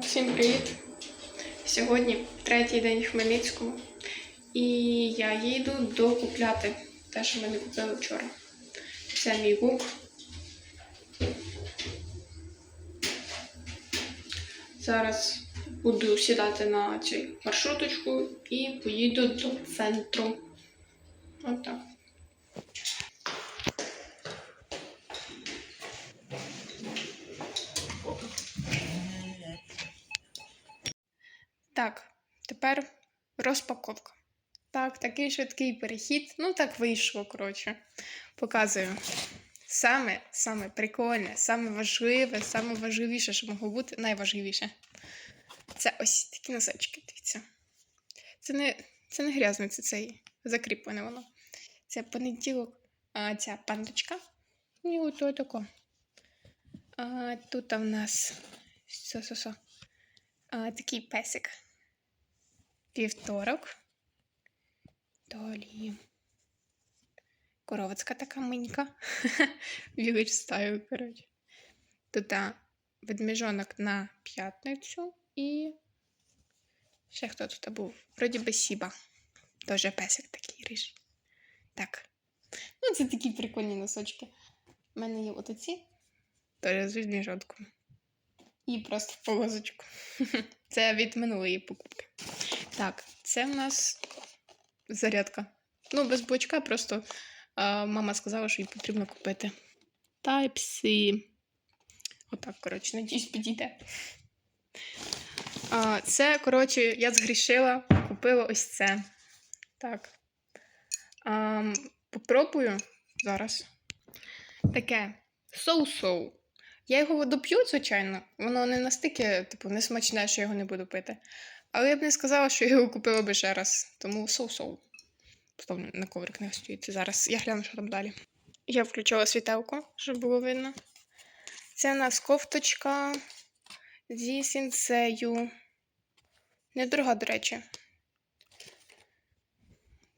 Всім привіт! Сьогодні третій день в Хмельницькому, і я їду докупляти те, що ми не купили вчора. Це мій бук. Зараз буду сідати на цю маршруточку і поїду до центру. Отак. Так, тепер розпаковка. Так, такий швидкий перехід. Ну, так вийшло, коротше. Показую. Саме, саме прикольне, саме важливе, саме важливіше, що могло бути, найважливіше. Це ось такі носочки, дивіться. Це не, це не грязне, це цей закріплене воно. Це понеділок, а, ця пандочка. І ото тако. А, тут в нас. Со-со-со. А, такий песик. Вівторок. Далі. Коровицька така минька. Вілич стаю, коротше. Тут а, ведмежонок на п'ятницю і. Ще хто тут був? Вроді би Сіба. Тоже песик такий рижий. Так. Ну, це такі прикольні носочки. У мене є от оці. Теж з ведмежонком. І просто в полозочку. Це від минулої покупки. Так, це в нас зарядка. Ну, без блочка, просто а, мама сказала, що їй потрібно купити. Type-C. Отак, коротше, надіюсь, підійде. А, це, коротше, я згрішила, купила ось це. Так. А, попробую зараз. Таке соу-соу. Я його доп'ю, звичайно. Воно не настільки, типу, не смачне, що я його не буду пити. Але я б не сказала, що я його купила би ще раз. Тому соу-соу. Поставлю на коврик не стоїть. Зараз я гляну, що там далі. Я включила світелку, щоб було видно. Це у нас кофточка зі сінцею. Недорога, до речі.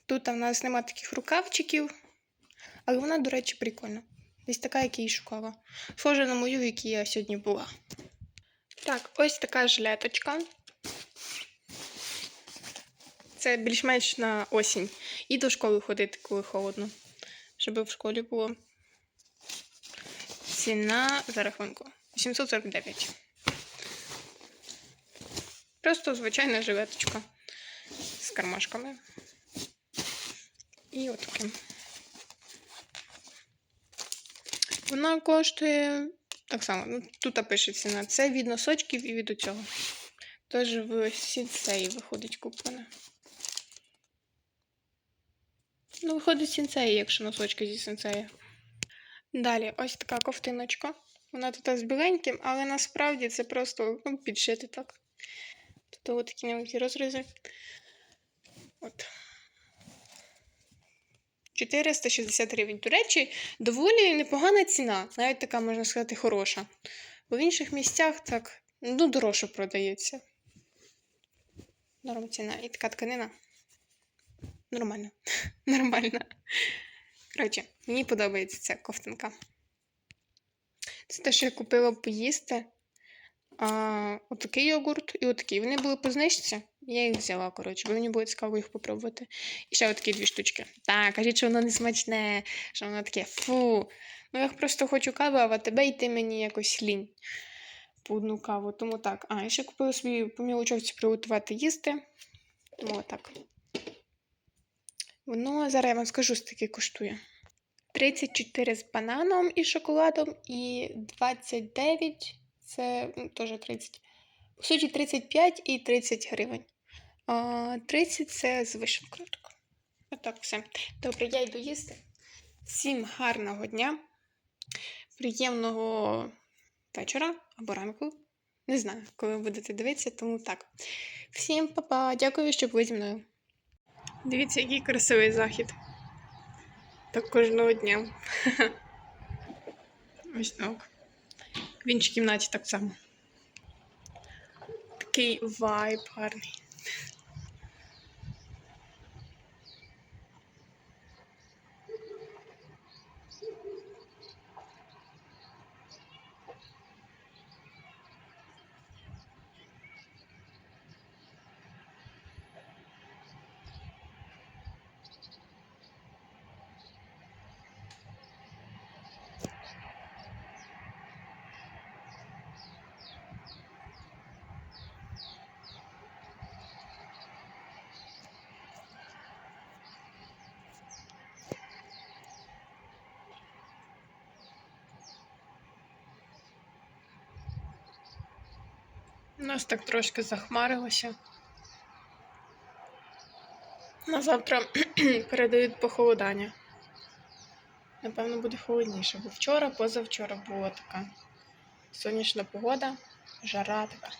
Тут в нас нема таких рукавчиків, але вона, до речі, прикольна. Десь така, як я її шукала. Схожа на мою, в якій я сьогодні була. Так, ось така жилеточка. Це більш-менш на осінь. І до школи ходити, коли холодно. Щоб в школі було. Ціна за рахунку 849. Просто звичайна жилеточка з кармашками. І отаким. Вона коштує так само. Ну, тут пише ціна. Це від носочків і від цього. Тож в сінцеї виходить куплена. Ну, виходить сінцеї, якщо носочки зі сінцеї. Далі, ось така ковтиночка. Вона тут з біленьким, але насправді це просто ну, підшити так. Тут от такі невеликі розризи. От. 460 гривень. До речі, доволі непогана ціна, навіть така, можна сказати, хороша. Бо в інших місцях так, ну, дорожче продається. Норм ціна. І така тканина. Нормально. Нормально. Коротше, мені подобається ця ковтинка. Це те, що я купила поїсти. А, Отакий йогурт і отакий. Вони були по знижці. Я їх взяла, коротше, бо мені буде цікаво їх попробувати. І ще отакі дві штучки. Так, кажіть, що воно не смачне, що воно таке фу. Ну, я просто хочу каву, а в АТБ йти мені якось лінь по одну каву. Тому так. А, я ще купила собі по мілочовці приготувати їсти. Тому отак. Воно зараз я вам скажу, скільки коштує. 34 з бананом і шоколадом, і 29 це ну, теж 30. По суті, 35 і 30 гривень. А 30 це з вишивкою. Отак все. Добре, я йду їсти. Всім гарного дня, приємного вечора або ранку. Не знаю, коли ви будете дивитися, тому так. Всім па-па, дякую, що були зі мною. Дивіться, який красивий захід. Так кожного дня. Ось так. В іншій кімнаті так само. Такий вайб гарний. У нас так трошки захмарилося. На завтра передають похолодання. Напевно, буде холодніше, бо вчора, позавчора була така сонячна погода, жара така.